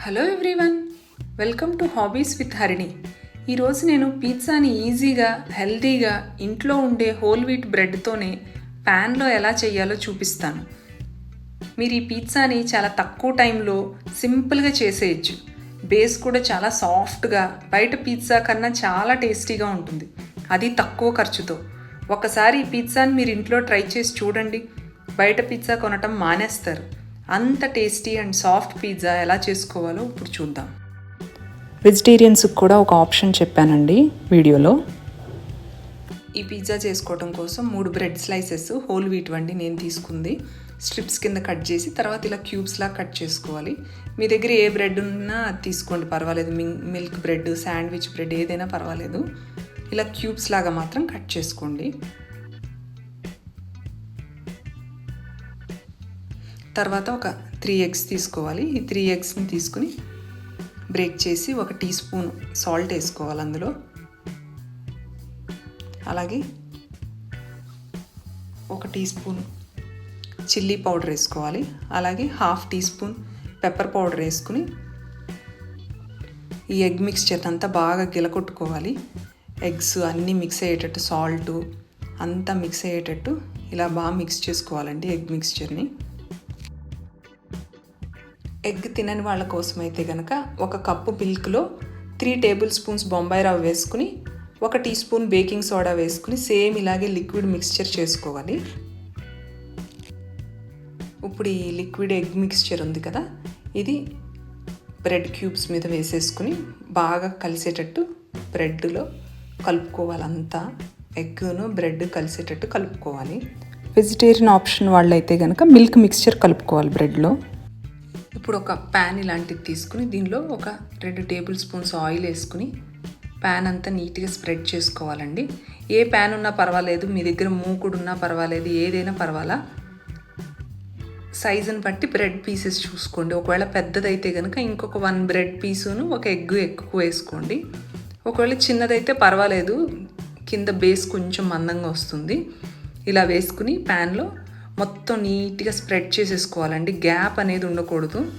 Hello everyone welcome to hobbies with Harini ఈరోజు నేను పిజ్జాని ఈజీగా హెల్తీగా ఇంట్లో ఉండే హోల్ వీట్ బ్రెడ్తోనే ప్యాన్లో ఎలా చేయాలో చూపిస్తాను. మీరు ఈ పిజ్జాని చాలా తక్కువ టైంలో సింపుల్గా చేసేయచ్చు. బేస్ కూడా చాలా సాఫ్ట్గా బయట పిజ్జా కన్నా చాలా టేస్టీగా ఉంటుంది. అది తక్కువ ఖర్చుతో. ఒకసారి ఈ పిజ్జాని మీరు ఇంట్లో ట్రై చేసి చూడండి. బయట పిజ్జా కొనటం మానేస్తారు. అంత టేస్టీ అండ్ సాఫ్ట్ పిజ్జా ఎలా చేసుకోవాలో ఇప్పుడు చూద్దాం. వెజిటేరియన్స్కి కూడా ఒక ఆప్షన్ చెప్పానండి వీడియోలో. ఈ పిజ్జా చేసుకోవడం కోసం మూడు బ్రెడ్ స్లైసెస్ హోల్ వీట్ వండి నేను తీసుకుంది. స్ట్రిప్స్ కింద కట్ చేసి తర్వాత ఇలా క్యూబ్స్లా కట్ చేసుకోవాలి. మీ దగ్గర ఏ బ్రెడ్ ఉన్నా అది తీసుకోండి పర్వాలేదు. మిల్క్ బ్రెడ్ శాండ్విచ్ బ్రెడ్ ఏదైనా పర్వాలేదు. ఇలా క్యూబ్స్ లాగా మాత్రం కట్ చేసుకోండి. తర్వాత ఒక త్రీ ఎగ్స్ తీసుకోవాలి. ఈ త్రీ ఎగ్స్ని తీసుకుని బ్రేక్ చేసి ఒక టీ స్పూన్ సాల్ట్ వేసుకోవాలి అందులో. అలాగే ఒక టీ స్పూన్ చిల్లీ పౌడర్ వేసుకోవాలి. అలాగే half teaspoon pepper powder వేసుకుని ఈ ఎగ్ మిక్స్చర్ అంతా బాగా గిలకొట్టుకోవాలి. ఎగ్స్ అన్నీ మిక్స్ అయ్యేటట్టు సాల్ట్ అంతా మిక్స్ అయ్యేటట్టు ఇలా బాగా మిక్స్ చేసుకోవాలండి ఎగ్ మిక్స్చర్ని ఎగ్ తినని వాళ్ళ కోసం అయితే కనుక ఒక కప్పు మిల్క్లో త్రీ టేబుల్ స్పూన్స్ బొంబాయి రవ్వ వేసుకుని ఒక టీ స్పూన్ బేకింగ్ సోడా వేసుకుని సేమ్ ఇలాగే లిక్విడ్ మిక్స్చర్ చేసుకోవాలి. ఇప్పుడు ఈ లిక్విడ్ ఎగ్ మిక్స్చర్ ఉంది కదా ఇది బ్రెడ్ క్యూబ్స్ మీద వేసేసుకుని బాగా కలిసేటట్టు బ్రెడ్లో కలుపుకోవాలంతా ఎగ్ను బ్రెడ్ కలిసేటట్టు కలుపుకోవాలి. వెజిటేరియన్ ఆప్షన్ వాళ్ళైతే కనుక మిల్క్ మిక్స్చర్ కలుపుకోవాలి బ్రెడ్లో. ఇప్పుడు ఒక ప్యాన్ ఇలాంటిది తీసుకుని దీనిలో ఒక రెండు టేబుల్ స్పూన్స్ ఆయిల్ వేసుకుని ప్యాన్ అంతా నీట్గా స్ప్రెడ్ చేసుకోవాలండి. ఏ ప్యాన్ ఉన్నా పర్వాలేదు మీ దగ్గర మూకుడు ఉన్నా పర్వాలేదు ఏదైనా పర్వాలా? సైజుని బట్టి బ్రెడ్ పీసెస్ చూసుకోండి. ఒకవేళ పెద్దదైతే కనుక ఇంకొక వన్ బ్రెడ్ పీసును ఒక ఎగ్ ఎక్కువ వేసుకోండి. ఒకవేళ చిన్నదైతే పర్వాలేదు కింద బేస్ కొంచెం మందంగా వస్తుంది. ఇలా వేసుకుని ప్యాన్లో మొత్తం నీట్గా స్ప్రెడ్ చేసేసుకోవాలండి. గ్యాప్ అనేది ఉండకూడదు.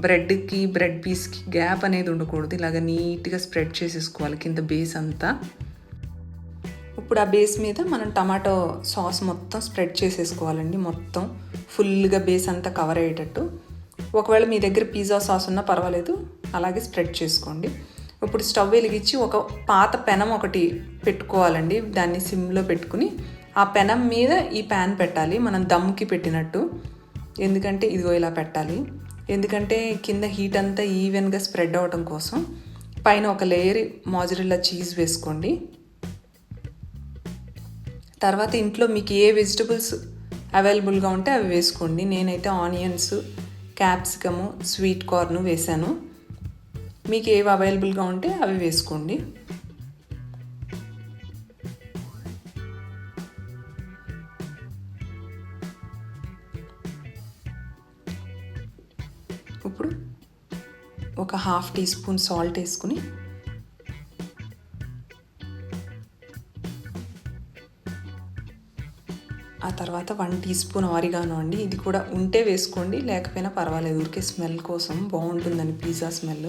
బ్రెడ్కి బ్రెడ్ పీస్కి గ్యాప్ అనేది ఉండకూడదు. ఇలాగ నీట్గా స్ప్రెడ్ చేసేసుకోవాలి కింద బేస్ అంతా. ఇప్పుడు ఆ బేస్ మీద మనం టమాటో సాస్ మొత్తం స్ప్రెడ్ చేసేసుకోవాలండి మొత్తం. ఫుల్గా బేస్ అంతా కవర్ అయ్యేటట్టు. ఒకవేళ మీ దగ్గర పిజ్జా సాస్ ఉన్నా పర్వాలేదు అలాగే స్ప్రెడ్ చేసుకోండి. ఇప్పుడు స్టవ్ వెలిగించి ఒక పాత పెనం ఒకటి పెట్టుకోవాలండి. దాన్ని సిమ్లో పెట్టుకుని ఆ పెనం మీద ఈ ప్యాన్ పెట్టాలి. మనం దమ్కి పెట్టినట్టు. ఎందుకంటే ఇదిగో ఇలా పెట్టాలి. ఎందుకంటే కింద హీట్ అంతా ఈవెన్గా స్ప్రెడ్ అవ్వటం కోసం పైన ఒక లేయర్ మాజరిల్లా చీజ్ వేసుకోండి. తర్వాత ఇంట్లో మీకు ఏ వెజిటబుల్స్ అవైలబుల్గా ఉంటే అవి వేసుకోండి. నేనైతే ఆనియన్స్ క్యాప్సికము స్వీట్ కార్న్ వేసాను మీకు ఏవి అవైలబుల్గా ఉంటే అవి వేసుకోండి. ఇప్పుడు ఒక హాఫ్ టీ స్పూన్ సాల్ట్ వేసుకుని ఆ తర్వాత వన్ టీ స్పూన్ ఆరిగానో అండి. ఇది కూడా ఉంటే వేసుకోండి లేకపోయినా పర్వాలేదు. ఊరికే స్మెల్ కోసం బాగుంటుందని పిజ్జా స్మెల్.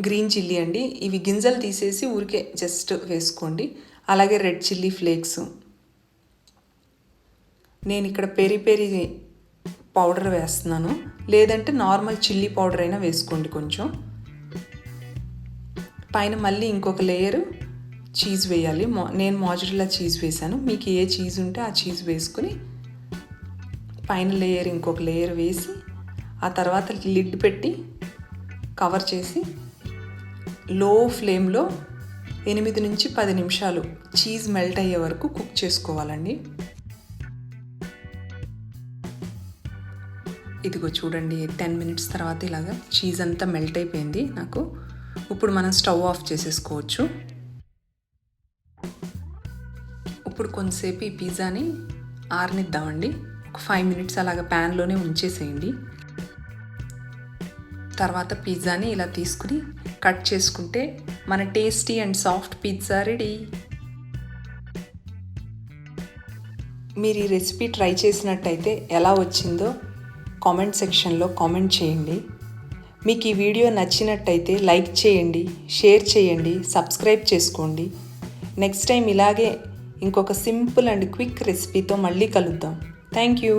గ్రీన్ చిల్లీ అండి. ఇవి గింజలు తీసేసి ఊరికే జస్ట్ వేసుకోండి. అలాగే రెడ్ చిల్లీ ఫ్లేక్స్. నేను ఇక్కడ పెరి పెరి పౌడర్ వేస్తున్నాను. లేదంటే నార్మల్ చిల్లీ పౌడర్ అయినా వేసుకోండి కొంచెం. పైన మళ్ళీ ఇంకొక లేయర్ చీజ్ వేయాలి. నేను మాజరిల్లా చీజ్ వేసాను మీకు ఏ చీజ్ ఉంటే ఆ చీజ్ వేసుకుని పైన లేయర్ ఇంకొక లేయర్ వేసి ఆ తర్వాత లిడ్ పెట్టి కవర్ చేసి లో ఫ్లేమ్లో ఎనిమిది నుంచి పది నిమిషాలు చీజ్ మెల్ట్ అయ్యే వరకు కుక్ చేసుకోవాలండి. ఇదిగో చూడండి టెన్ మినిట్స్ తర్వాత ఇలాగా చీజ్ అంతా మెల్ట్ అయిపోయింది నాకు. ఇప్పుడు మనం స్టవ్ ఆఫ్ చేసేసుకోవచ్చు. ఇప్పుడు కొంతసేపు ఈ పిజ్జాని ఆరనిద్దామండి. ఒక ఫైవ్ మినిట్స్ అలాగ ప్యాన్లోనే ఉంచేసేయండి. తర్వాత పిజ్జాని ఇలా తీసుకుని కట్ చేసుకుంటే మన tasty and soft pizza ready మీరు ఈ రెసిపీ ట్రై చేసినట్టయితే ఎలా వచ్చిందో కామెంట్ సెక్షన్లో కామెంట్ చేయండి. మీకు ఈ వీడియో నచ్చినట్టయితే లైక్ చేయండి షేర్ చేయండి సబ్స్క్రైబ్ చేసుకోండి. నెక్స్ట్ టైం ఇలాగే ఇంకొక సింపుల్ అండ్ క్విక్ రెసిపీతో మళ్ళీ కలుద్దాం. Thank you.